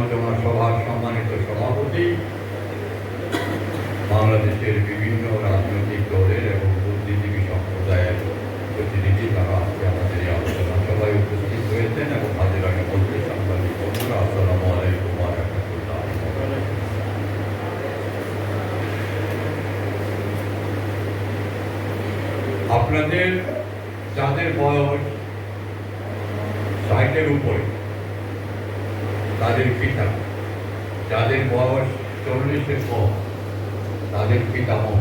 আলোচনা সভার সম্মানিত সভাপতি। বাংলাদেশের বিভিন্ন রাজনৈতিক দলের এবং বুদ্ধিজীবী সম্প্রদায়ের প্রতিনিধি তারা আজকে আমাদের এই আলোচনা সভায় উপস্থিত হয়েছেন এবং তাদের আগে বলতে সাংবাদিক বন্ধুরা, আসসালামু আলাইকুম আপনাদের যাদের বয়স ষাটের উপরে তাদের পিতা যাদের বয়স চল্লিশের কম তাদের পিতামহ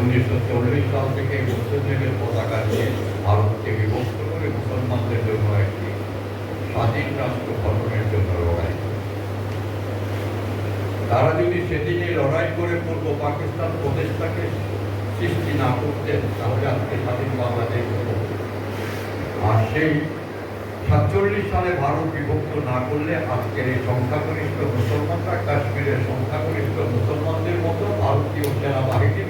উনিশশো চল্লিশ সাল থেকে মুসলিমদের পতাকা নিয়ে ভারতকে বিভক্ত করে মুসলমানদের জন্য একটি স্বাধীন রাষ্ট্র গঠনের জন্য লড়াই তারা যদি সেদিনে লড়াই করে পূর্ব পাকিস্তান প্রদেশটাকে সৃষ্টি না করতেন তাহলে আজকে স্বাধীন বাংলাদেশ। আর সেই সাতচল্লিশ সালে ভারত বিভক্ত না করলে আজকের এই সংখ্যাগরিষ্ঠ মুসলমানরা কাশ্মীরের সংখ্যাগরিষ্ঠ মুসলমানদের মতো ভারতীয় সেনাবাহিনীর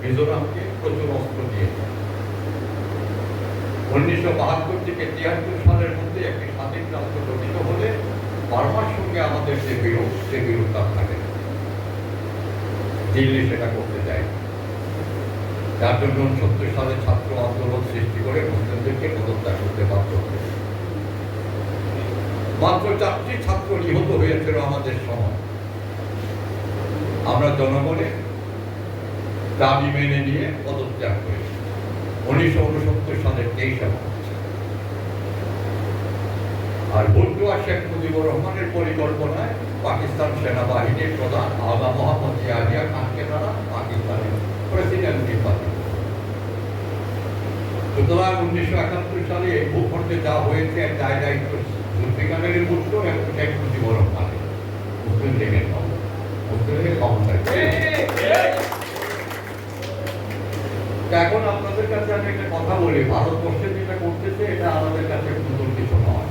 মিজোরামকে প্রচুর অস্ত্র দিয়েছি উনিশশো বাহাত্তর থেকে তিয়াত্তর সালের মধ্যে একটি স্বাধীন রাষ্ট্র গঠিত হলে বার্মার সঙ্গে আমাদের যে বিরোধ, সে বিরোধ তার থাকে দিল্লি সেটা করতে চায়। যার জন্য সত্তর সালে ছাত্র আন্দোলন সৃষ্টি করে মুসলিমদেরকে পদত্যাগ করতে বাধ্য হয়েছে। মাত্র চারটি ছাত্র নিহত হয়েছিল আমাদের সময়। আমরা জনগণের দাবি মেনে নিয়ে পদত্যাগ করেছি। উনিশশো উনসত্তর সালের তেইশে আর বন্ধুয়া শেখ মুজিবুর রহমানের পরিকল্পনায় পাকিস্তান সেনাবাহিনীর প্রধান আগা মোহাম্মদ ইয়াহিয়া খানকে তারা পাকিস্তানের প্রেসিডেন্ট নির্বাচিত সুতরাং উনিশশো একাত্তর সালে এই ভূখণ্ডে যা হয়েছে দায় দায়িত্ব জুলফিকারের পুত্র এবং শেখ মুজিবুর রহমানের। মুসলিম লীগের ক্ষমতা মুসলিম লীগের ক্ষমতায় তা এখন আপনাদের কাছে আমি একটা কথা বলি, ভারতবর্ষে যেটা করতেছে, এটা আমাদের কাছে নতুন কিছু নয়।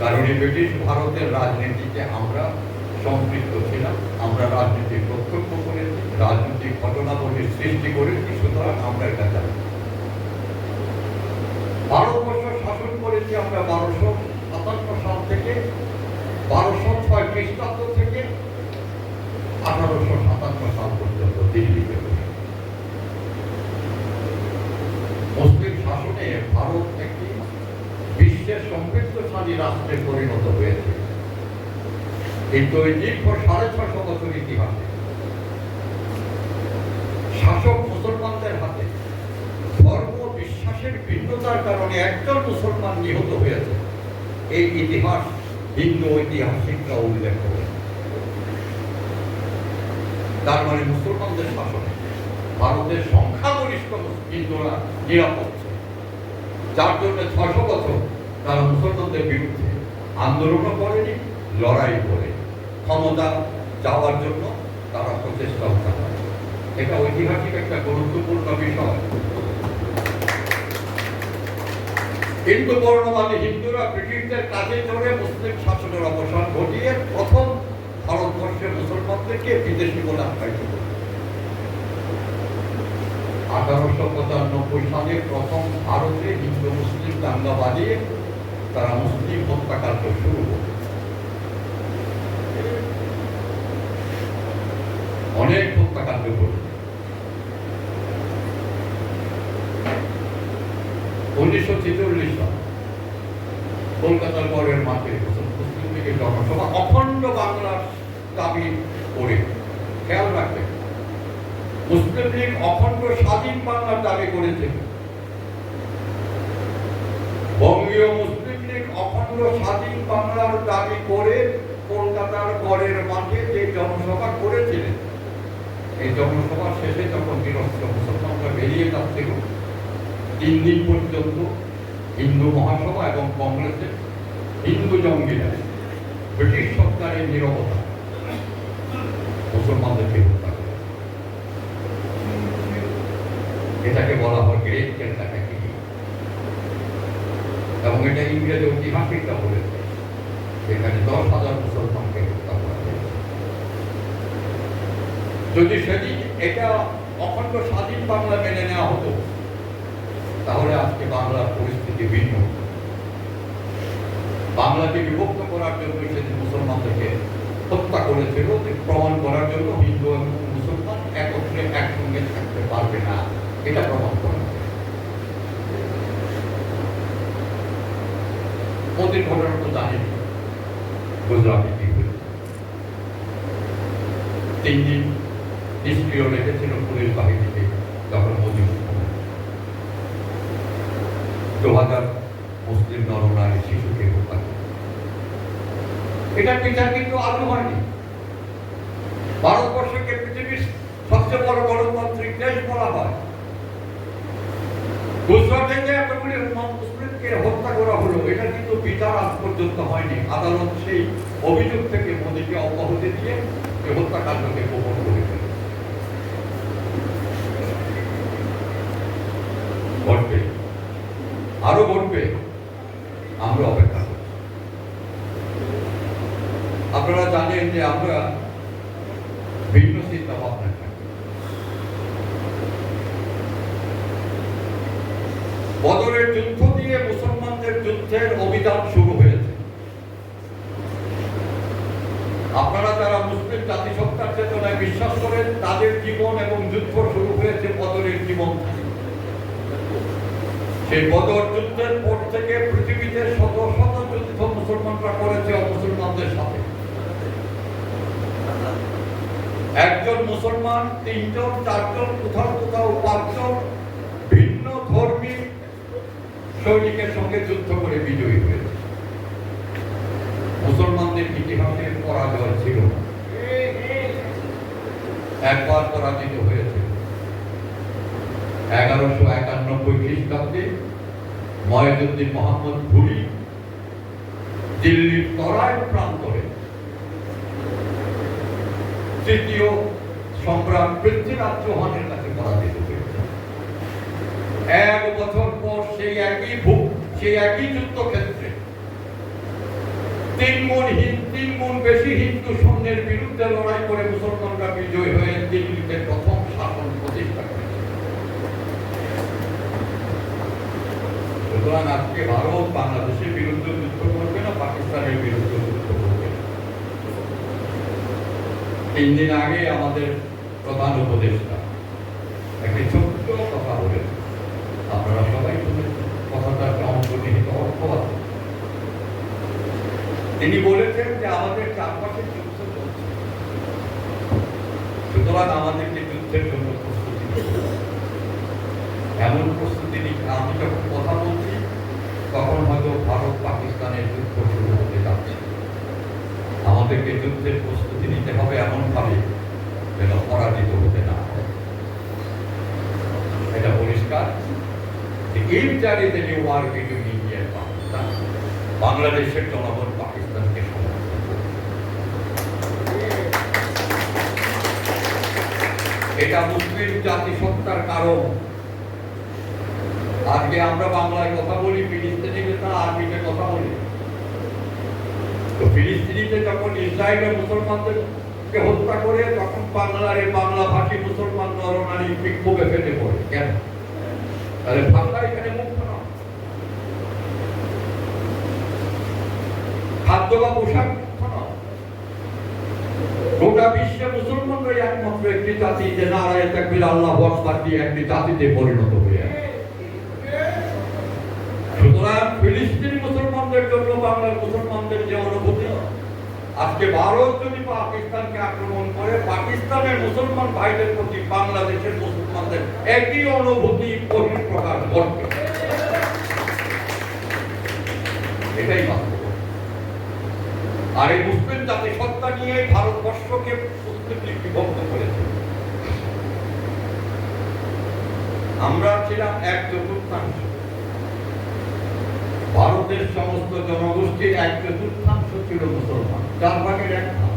কারণ এই ব্রিটিশ ভারতের রাজনীতিতে আমরা সম্পৃক্ত ছিলাম, আমরা রাজনীতি প্রত্যক্ষ করেছি, রাজনৈতিক ঘটনাবলীর সৃষ্টি করেছি, সুতরাং আমরা এটা জানি। ভারতবর্ষ শাসন করেছি আমরা বারোশো সাতান্ন সাল থেকে, বারোশো ছয় খ্রিস্টাব্দ থেকে, আঠারোশো সাতান্ন সাল পর্যন্ত দিল্লিতে বসে মুসলিম শাসনে ভারত একটি বিশ্বের সমৃদ্ধশালী রাষ্ট্রে পরিণত হয়েছে। কিন্তু ওই দীর্ঘ সাড়ে ছশো বছর ইতিহাসে। শাসক মুসলমানদের হাতে ধর্ম বিশ্বাসের ভিন্নতার কারণে একজন মুসলমান নিহত হয়েছে। এই ইতিহাস হিন্দু ঐতিহাসিকরা উল্লেখ করে। তার মানে মুসলমানদের শাসনে ভারতের সংখ্যাগরিষ্ঠ হিন্দুরা নিরাপদ। যার জন্য ছশো বছর তারা মুসলমানদের বিরুদ্ধে আন্দোলনও করেনি, লড়াই করে ক্ষমতা যাওয়ার জন্য তারা প্রচেষ্টা চালায়। এটা ঐতিহাসিক একটা গুরুত্বপূর্ণ বিষয়। হিন্দু বর্ণবাদী হিন্দুরা ব্রিটিশদের কাজে চড়ে মুসলিম শাসনের অবসান ঘটিয়ে প্রথম ভারতবর্ষের মুসলমানদেরকে বিদেশি বলে আখ্যায়িত আঠারোশো পঁচানব্বই সালে প্রথম ভারতে হিন্দু মুসলিম দাঙ্গা বাজিয়ে তারা মুসলিম হত্যাকাণ্ড শুরু করে। অনেক হত্যাকাণ্ড করেছে উনিশশো ছেচল্লিশ সাল কলকাতার গড়ের মাঠে মুসলিম লীগের জনসভা অখণ্ড বাংলার দাবি করে। খেয়াল রাখবেন মুসলিম লীগ অখণ্ড স্বাধীন বাংলার দাবি করেছে। বঙ্গীয় মুসলিম লীগ অখণ্ড স্বাধীন বাংলার দাবি করে কলকাতার গড়ের মাঠে যে জনসভা করেছিলেন, এই জনসভা শেষে যখন নিরস্ত্র মুসলমানরা বেরিয়ে যাচ্ছিল, তিন দিন পর্যন্ত হিন্দু মহাসভা এবং কংগ্রেসের হিন্দু জঙ্গিরা পাকিস্তানি নিরবতা মুসলমানদেরকে হত্যা করে এটাকে বলা হয় গ্রেট ক্যালকাটা এবং এটা ইংরেজ ঐতিহাসিকরা বলেছে। যেখানে দশ হাজার মুসলমানকে হত্যা করা যদি সেদিন এটা অখণ্ড স্বাধীন বাংলা মেনে নেওয়া হতো, তাহলে আজকে বাংলার পরিস্থিতি ভিন্ন বাংলাকে বিভক্ত করার জন্য সেদিন মুসলমানদেরকে হত্যা করেছিল, প্রমাণ করার জন্য হিন্দু এবং মুসলমান একত্রে একসঙ্গে থাকতে পারবে না। এটা প্রমাণ করা। ঘটনা তো জানেন। গুজরাটে কি হয়েছে তিন দিন নিষ্ক্রিয় রেখেছিল পুলিশ বাহিনীকে যখন মোদী দু হাজার মুসলিম নরনারী শিশুকে হত্যা করে। বিচার কিন্তু আদৌ হয়নি। ভারতবর্ষকে পৃথিবীর সবচেয়ে বড় গণতান্ত্রিক দেশ বলা হয়। গুজরাটে যে এতগুলি মুসলিমকে হত্যা করা হলো, এটা কিন্তু বিচার আজ পর্যন্ত হয়নি। আদালত সেই অভিযোগ থেকে মোদীকে অব্যাহতি দিয়ে এই হত্যাকাণ্ডকে গোপন করে ঘটবে। আরও ঘটবে। আমরা অপেক্ষা করছি। আপনারা জানেন যে আমরা ভিন্ন চিন্তা ভাবনা থাকি বদরের যুদ্ধ দিয়ে মুসলমানদের যুদ্ধের অভিযান শুরু হয়েছে আপনারা যারা মুসলিম জাতিসত্তার চেতনায় বিশ্বাস করেন, তাদের জীবন এবং যুদ্ধ শুরু হয়েছে বদরের জীবন সেই বদর যুদ্ধের পর থেকে পৃথিবীতে শত শত যুদ্ধ মুসলমানরা করেছে অমুসলমানদের সাথে। একজন মুসলমান, তিনজন, চারজন, কোথাও কোথাও পাঁচজন ভিন্ন ধর্মী সৈনিকের সঙ্গে যুদ্ধ করে বিজয়ী হয়েছে। মুসলমানদের ইতিহাসে পরাজয় ছিল। একবার পরাজিত হয়েছে। এগারোশো একানব্বই খ্রিস্টাব্দে ময়জুদ্দিন মোহাম্মদ ঘুরি দিল্লির তরাই প্রান্তরে তৃতীয় সম্রাট পৃথ্বীরাজ চৌহানের কাছে পরাজিত হয়েছে। এক বছর পর সেই একই ভূ সেই একই যুদ্ধক্ষেত্রে তিন বেশি হিন্দু সৈন্যের বিরুদ্ধে লড়াই করে মুসলমানরা বিজয় হয়ে দিল্লিতে প্রথম শাসন প্রতিষ্ঠা সুতরাং আজকে ভারত বাংলাদেশের বিরুদ্ধে যুদ্ধ করবে না, পাকিস্তানের বিরুদ্ধে যুদ্ধ করবে তিন দিন আগে আমাদের প্রধান উপদেষ্টা একটি ছোট্ট কথা বলেন আপনারা সবাই শুনেছেন কথাটা একটা অন্তর্নিহিত অর্থ আছে তিনি বলেছেন যে আমাদের চারপাশে যুদ্ধ চলছে। সুতরাং আমাদেরকে যুদ্ধের জন্য প্রস্তুতি। এমন প্রস্তুতি আমি যখন কথা বলছি, তখন হয়তো ভারত পাকিস্তানের যুদ্ধ শুরু হতে যাচ্ছে। আমাদেরকে যুদ্ধের প্রস্তুতি নিতে হবে এমন ভাবে যেন পরাজিত হতে না হয়। এটা পরিষ্কার। বাংলাদেশের জনগণ পাকিস্তানকে সমর্থন করবে। এটা মুসলিম জাতিসত্তার কারণ। আজকে আমরা বাংলায় কথা বলি ফিলিস্তিনিতে তা আরবিতে কথা বলি। তো ফিলিস্তিনিতে যখন ইসরায়েলের মুসলমানদেরকে হত্যা করে, তখন বাংলার এই বাংলা ভাষী মুসলমান নরনারী বিক্ষোভে ফেটে পড়ে। কেন? তাহলে ভাষা এখানে মুখ্য না খাদ্য বা পোশাক গোটা বিশ্বে মুসলমানরাই একমাত্র একটি জাতি যে নারায় তাকবির আল্লাহ আকবার দিয়ে একটি জাতিতে পরিণত হয়ে সুতরাং ফিলিস্তিনি মুসলমানদের জন্য, বাংলার মুসলমানদের যে অনুভূতি, আজকে ভারত যদি পাকিস্তানকে আক্রমণ করে, পাকিস্তানের মুসলমান ভাইদের প্রতি বাংলাদেশের মুসলমানদের একই অনুভূতি বহিঃপ্রকাশ ঘটবে। এটাই বাস্তব। আর এই মুসলিম জাতি সত্তা নিয়ে ভারতবর্ষকে বিভক্ত করেছে। আমরা ছিলাম এক চতুর্থাংশ। ভারতের সমস্ত জনগোষ্ঠীর এক চতুর্থাংশ ছিল মুসলমান চার ভাগের এক ভাগ।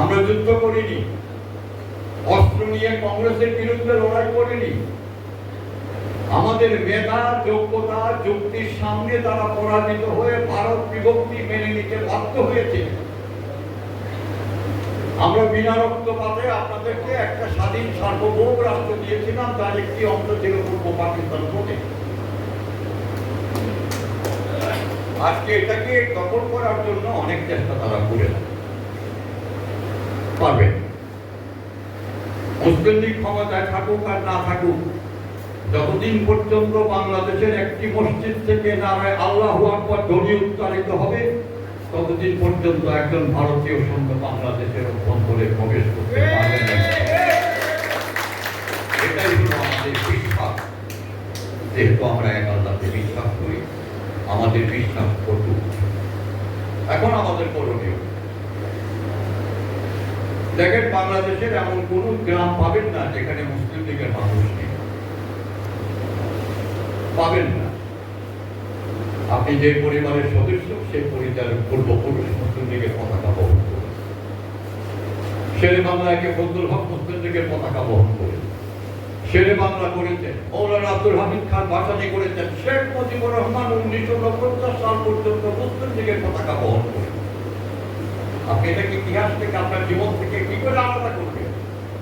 আমরা যুদ্ধ করিনি, অস্ত্র নিয়ে কংগ্রেসের বিরুদ্ধে লড়াই করিনি আমাদের মেধা যোগ্যতা, যুক্তির সামনে তারা পরাজিত হয়ে ভারত বিভক্তি মেনে নিতে বাধ্য হয়েছে। আমরা বিনা রক্তপাতে আপনাদেরকে একটা স্বাধীন সার্বভৌম রাষ্ট্র দিয়েছিলাম, তার একটি অংশ ছিল পূর্ব পাকিস্তান প্রদেশ আজকে এটাকে দখল করার জন্য অনেক চেষ্টা তারা করে পারবে মুসলিম লীগ ক্ষমতায় থাকুক আর না থাকুক যতদিন পর্যন্ত বাংলাদেশের একটি মসজিদ থেকে নামে আল্লাহ আকবর ধ্বনি উচ্চারিত হবে ততদিন পর্যন্ত একজন ভারতীয় সৈন্য বাংলাদেশের অভ্যন্তরে প্রবেশ করতে পারবে এটাই হলো আমাদের বিশ্বাস। যেহেতু আমরা এক আল্লাহকে বিশ্বাস করি আমাদের বিশ্বাস এখন আমাদের করণীয়। দেখেন বাংলাদেশের এমন কোন গ্রাম পাবেন না যেখানে মুসলিম লীগের মানুষ নেই। পাবেন না। আপনি যে পরিবারের সদস্য, সেই পরিবারের পূর্বপুরুষ মুসলিম লীগের পতাকা বহন করে শেরে বাংলাকে ফজলুল হক মুসলিম লীগের পতাকা বহন করে শেরে বাংলা করেছেন মৌলানা আব্দুল হামিদ খান ভাসানি করেছেন শেখ মুজিবুর রহমান উনিশশো নব্বই সাল পর্যন্ত মুসলিম লীগের পতাকা বহন করে আপনি এটাকে ইতিহাস থেকে, আপনার জীবন থেকে কি করে আলাদা করবেন?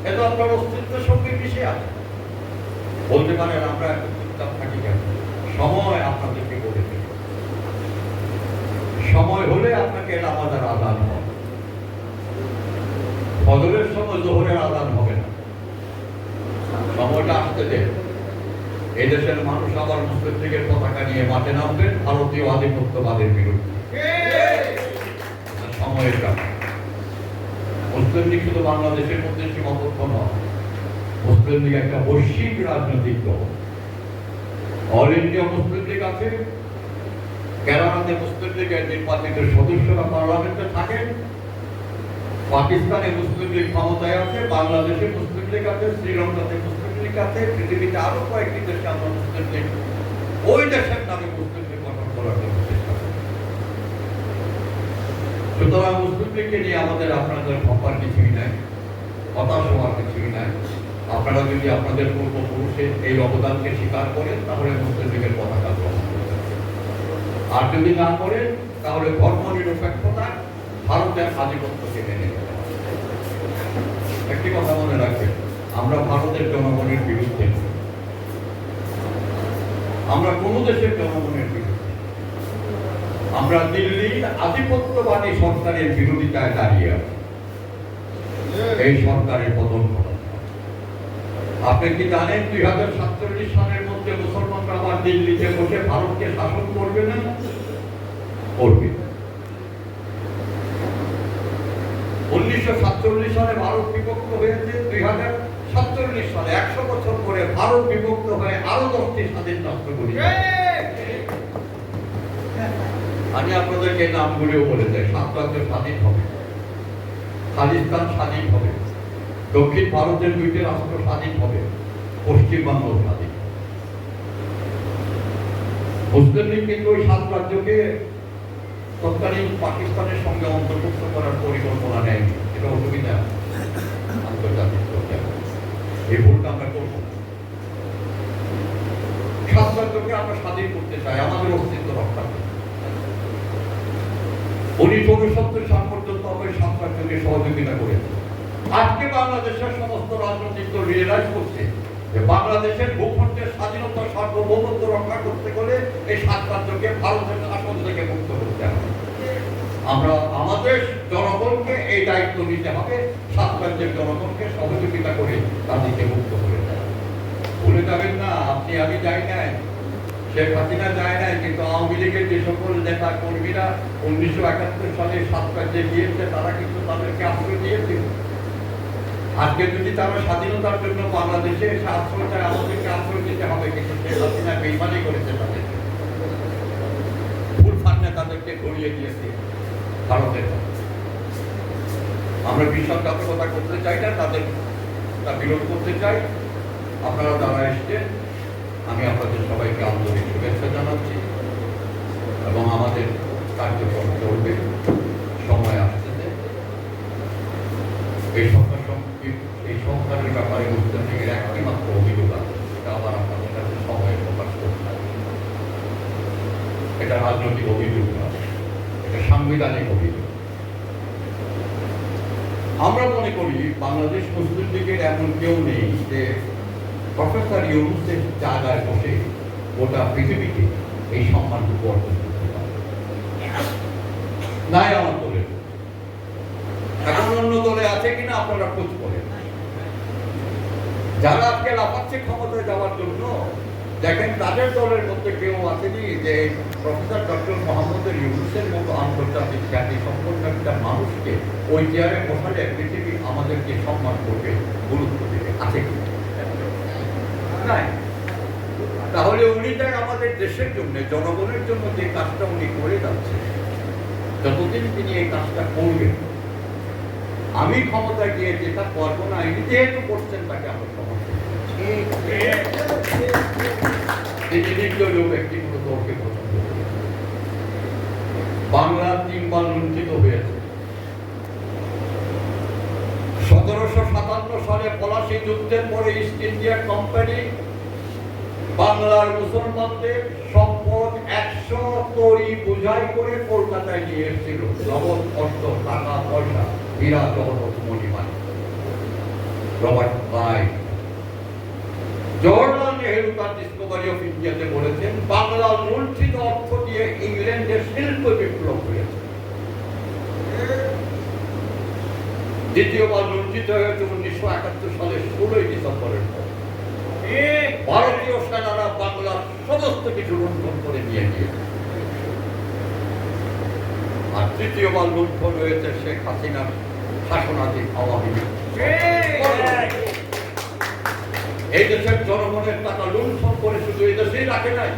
এটা আপনার অস্তিত্বের সঙ্গে মিশে আছে। বলতে পারেন আমরা এত চুপচাপ থাকি কেন সময় আপনাদেরকে করে দেবে সময় হলে আপনাকে নামাজের আদান হবে। ফজরের সময় জোহরের আদান হবে না। সময়টা আসতে দেন। এদেশের মানুষ আবার মুসলিম লীগের পতাকা নিয়ে মাঠে নামবেন, ভারতীয় আধিপত্যবাদের বিরুদ্ধে। সময়ের ব্যাপার মুসলিম লীগ শুধু বাংলাদেশের মধ্যে সীমাবদ্ধ নয়, মুসলিম লীগ একটা বৈশ্বিক রাজনৈতিক দল। অল ইন্ডিয়া মুসলিম লীগ আছে। কেরালাতে মুসলিম লীগের নির্বাচিত সদস্যরা পার্লামেন্টে থাকেন পাকিস্তানে মুসলিম লীগ ক্ষমতায় আছে, বাংলাদেশে মুসলিম লীগ আছে, শ্রীলঙ্কাতে মুসলিম লীগ আছে, পৃথিবীতে আরও কয়েকটি দেশে আমরা মুসলিম লীগ ওই দেশের নামে মুসলিম লীগ গঠন করার জন্য চেষ্টা সুতরাং মুসলিম লীগকে নিয়ে আমাদের আপনাদের ভাববার কিছুই নাই, হতাশ হওয়ার কিছুই নাই। আপনারা যদি আপনাদের পূর্বপুরুষের এই অবদানকে স্বীকার করেন, তাহলে মুসলিম লীগের পতাকা গ্রহণ আর যদি না করেন, তাহলে ধর্ম নিরপেক্ষতা ভারতের আধিপত্যকে মেনে একটি কথা মনে রাখবেন, আমরা ভারতের জনগণের বিরুদ্ধে আমরা কোন দেশের জনগণের বিরুদ্ধে আমরা দিল্লির আধিপত্যবাদী সরকারের বিরোধিতায় দাঁড়িয়ে আছি। এই সরকারের পতন। আপনি কি জানেন দুই হাজার সাতচল্লিশ সালের মধ্যে মুসলমানরা আবার দিল্লিতে বসে ভারতকে শাসন করবে না? করবে। উনিশশো সাতচল্লিশ সালে ভারত বিভক্ত হয়েছে, দুই হাজার সাতচল্লিশ সালে একশো বছর পরে ভারত বিভক্ত হয়ে আরও দশটি স্বাধীন রাষ্ট্র গঠিত আমি আপনাদেরকে নামগুলিও বলে যাই, সাত রাজ্য স্বাধীন হবে, খালিস্তান স্বাধীন হবে। দক্ষিণ ভারতের দুইটি রাষ্ট্র স্বাধীন হবে পশ্চিমবঙ্গ স্বাধীন। মুসলিম লীগ কিন্তু ওই সাত রাজ্যকে তৎকালীন পাকিস্তানের সঙ্গে অন্তর্ভুক্ত করার পরিকল্পনা নেয় এটা অসুবিধা আন্তর্জাতিক এই ভুলটা আমরা করব। সাত রাজ্যকে আমরা স্বাধীন করতে চাই, আমাদের অস্তিত্ব রক্ষা করতে উনিশশো উনসত্তর সাল পর্যন্ত আমরা সাত রাজ্যকে সহযোগিতা করেছি। আজকে বাংলাদেশের সমস্ত রাজনৈতিক দল রিয়েলাইজ করছে যে বাংলাদেশের ভূখণ্ডের স্বাধীনতা সার্বভৌমত্ব রক্ষা করতে গেলে এই সাত রাজ্যকে ভারতের শাসন থেকে মুক্ত করতে হবে। আমরা, আমাদের জনগণকে এই দায়িত্ব নিতে হবে, সাত রাজ্যের জনগণকে সহযোগিতা করে তাদেরকে মুক্ত করে দেওয়া। ভুলে যাবেন না, আপনি, আমি যাই নাই, শেখ হাসিনা যায় নাই, কিন্তু আওয়ামী লীগের যে সকল নেতা কর্মীরা উনিশশো একাত্তর সালে সাত রাজ্যে গিয়েছে, তারা কিন্তু তাদেরকে আশ্রয় দিয়েছিল। আজকে যদি তারা স্বাধীনতার জন্য বাংলাদেশে এসে আশ্রয় চায় আমাদেরকে আশ্রয় দিতে হবে কিন্তু বেইমানি করেছে তাদেরকে দিয়েছে ভারতের আমরা বিশ্বাসঘাতকতা করতে চাই না? তাদের তা বিরোধ করতে চাই। আপনারা যারা এসছেন, আমি আপনাদের সবাইকে আন্তরিক শুভেচ্ছা জানাচ্ছি এবং আমাদের কার্যক্রম চলবে। সময় আসতেছে। এই এই সরকারের ব্যাপারে মুসলিম লীগের একটি মাত্র অভিযোগ আছে সেটা আবার আপনাদের কাছে সময় প্রকাশ করতে। এটা রাজনৈতিক অভিযোগ নয় এটা সাংবিধানিক অভিযোগ। আমরা মনে করি বাংলাদেশ মুসলিম লীগের এমন কেউ নেই যে প্রফেসর ইউনুসের জায়গায় বসে গোটা পৃথিবীকে এই সম্মানটুকু অর্জন করতে পারে। নাই আমার দলে এখন অন্য দলে আছে কিনা আপনারা খোঁজ যারা আজকে লাফাচ্ছে ক্ষমতায় যাওয়ার জন্য, দেখেন তাদের দলের মধ্যে কেউ আসেনি যে প্রফেসর ডক্টর মোহাম্মদের ইউনুসের মতো আন্তর্জাতিক খ্যাতি সম্পন্ন একটা মানুষকে ওই চেয়ারে বসালে পৃথিবী আমাদেরকে সম্মান করবে, গুরুত্ব দেবে। আছে কি? নাই। তাহলে উনি তাই আমাদের দেশের জন্য, জনগণের জন্য যে কাজটা উনি করে যাচ্ছে যতদিন তিনি এই কাজটা করবেন আমি ক্ষমতা গিয়ে যেটা করব না ইনি যেহেতু করছেন তাকে আমরা কোম্পানি বাংলার মুসলমানদের সম্পদ একশো তরি বোঝাই করে কলকাতায় নিয়ে এসেছিল। নগদ অর্থ, টাকা, পয়সা। রবার্ট ক্লাইভ জওয়াহরলাল নেহেরু তার ডিসকভারি অফ ইন্ডিয়াতে বলেছেন অর্থ দিয়ে ইংল্যান্ডের শিল্প বিপ্লব হয়েছে। দ্বিতীয়বার লুণ্ঠিত হয়েছে উনিশশো একাত্তর সালের ষোলোই ডিসেম্বরের পর। ভারতীয় সেনারা বাংলার সমস্ত কিছু লুণ্ঠন করে নিয়ে গিয়েছে। তৃতীয়বার লুণ্ঠন হয়েছে শেখ হাসিনার শাসনাধীন আওয়ামী লীগ। এই দেশের জনগণের টাকা লুণ্ঠন করে শুধু এই দেশেই রাখে নাই,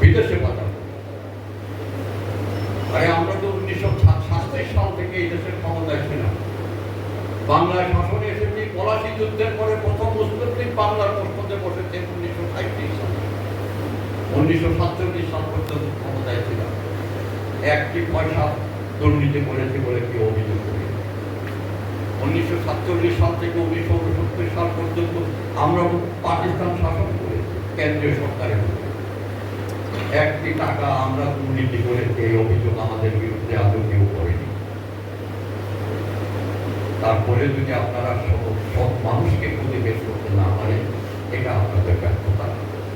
বিদেশে পাঠাবো আমরা তো উনিশশো সাতত্রিশ সাল থেকে এই দেশের ক্ষমতায় ছিলাম। বাংলায় শাসনে এসেছি, পলাশি যুদ্ধের পরে প্রথম মুসলিম লীগ বাংলার মধ্যে বসেছে উনিশশো সাঁত্রিশ সালে। উনিশশো সাতচল্লিশ সাল পর্যন্ত ক্ষমতায় ছিলাম। একটি পয়সা দুর্নীতি করেছে বলে কি অভিযোগ করি? উনিশশো সাতচল্লিশ সাল থেকে উনিশশো উনসত্তর সাল পর্যন্ত আমরা পাকিস্তান শাসন করেছি কেন্দ্রীয় সরকারের একটি টাকা আমরা দুর্নীতি করেছি, এই অভিযোগ আমাদের বিরুদ্ধে আদৌ কেউ করেনি। তারপরে যদি আপনারা সব মানুষকে খুঁজে বের করতে না পারেন, এটা আপনাদের ব্যর্থতা।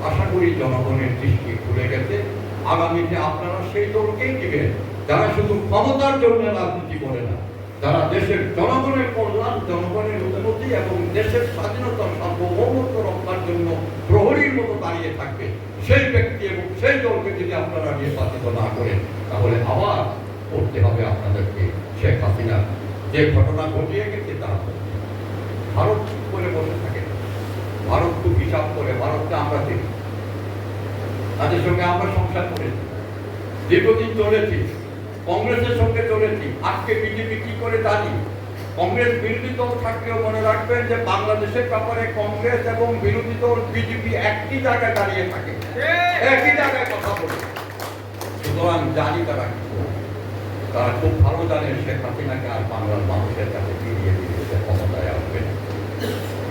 আশা করি জনগণের দৃষ্টি খুলে গেছে। আগামীতে আপনারা সেই দলকেই দিবেন, যারা শুধু ক্ষমতার জন্য রাজনীতি করে না, যারা দেশের জনগণের কল্যাণ, জনগণের উন্নতি এবং দেশের স্বাধীনতা সার্বভৌমত্ব রক্ষার জন্য প্রহরীর মতো দাঁড়িয়ে থাকবে, সেই ব্যক্তি এবং সেই দলকে যদি আপনারা নির্বাচিত না করেন, তাহলে আবার করতে হবে আপনাদেরকে শেখ হাসিনা। যে ঘটনা ঘটিয়ে গেছে, তা ভারত চুপ করে বসে থাকে। ভারত খুব হিসাব করে, ভারতকে আমরা দেখি। তাদের সঙ্গে আমরা সংসার করেছি। দীর্ঘদিন চলেছি, কংগ্রেসের সঙ্গে চলেছি। আজকে বিজেপি কি করে জানি কংগ্রেস বিরোধী দল থাকলেও মনে রাখবেন যে বাংলাদেশের ব্যাপারে কংগ্রেস এবং বিরোধী দল বিজেপি একই জায়গায় দাঁড়িয়ে থাকে। একই জায়গায় কথা বলে। সুতরাং জানি তারা তারা খুব ভালো জানেন শেখ হাসিনাকে আর বাংলার মানুষের কাছে ফিরিয়ে দিয়েছে ক্ষমতায় আসবে না।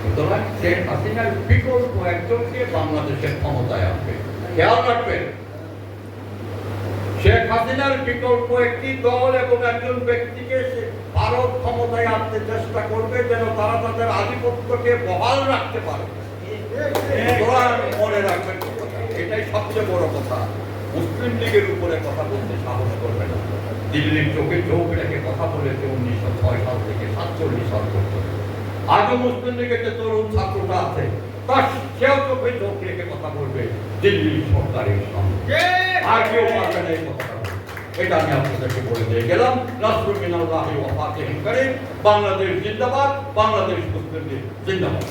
সুতরাং শেখ হাসিনার বিকল্প একজনকে বাংলাদেশের ক্ষমতায় আসবে খেয়াল রাখবেন, শেখ হাসিনার বিকল্প একটি দল এবং একজন ব্যক্তিকে ভারত ক্ষমতায় আনতে চেষ্টা করবে যেন তারা তাদের আধিপত্যকে বহাল রাখতে পারে। মনে রাখবেন এটাই সবচেয়ে বড় কথা। মুসলিম লীগের উপরে কথা বলতে সাহস করবে না। দিল্লির চোখে চোখ রেখে কথা বলেছে উনিশশো ছয় সাল থেকে সাতচল্লিশ সাল পর্যন্ত। আজও মুসলিম লীগের যে তরুণ ছাত্রটা আছে তার তো চোখে চোখ রেখে কথা বলবে দিল্লির সরকারের সঙ্গে। আর কেউ পারবে না এই কথাটা এটা আমি আপনাদেরকে বলে দিয়ে গেলাম। রাষ্ট্র মিনাল্লাহি ওয়াফাতে করিম বাংলাদেশ জিন্দাবাদ বাংলাদেশ মুসলিম জিন্দাবাদ।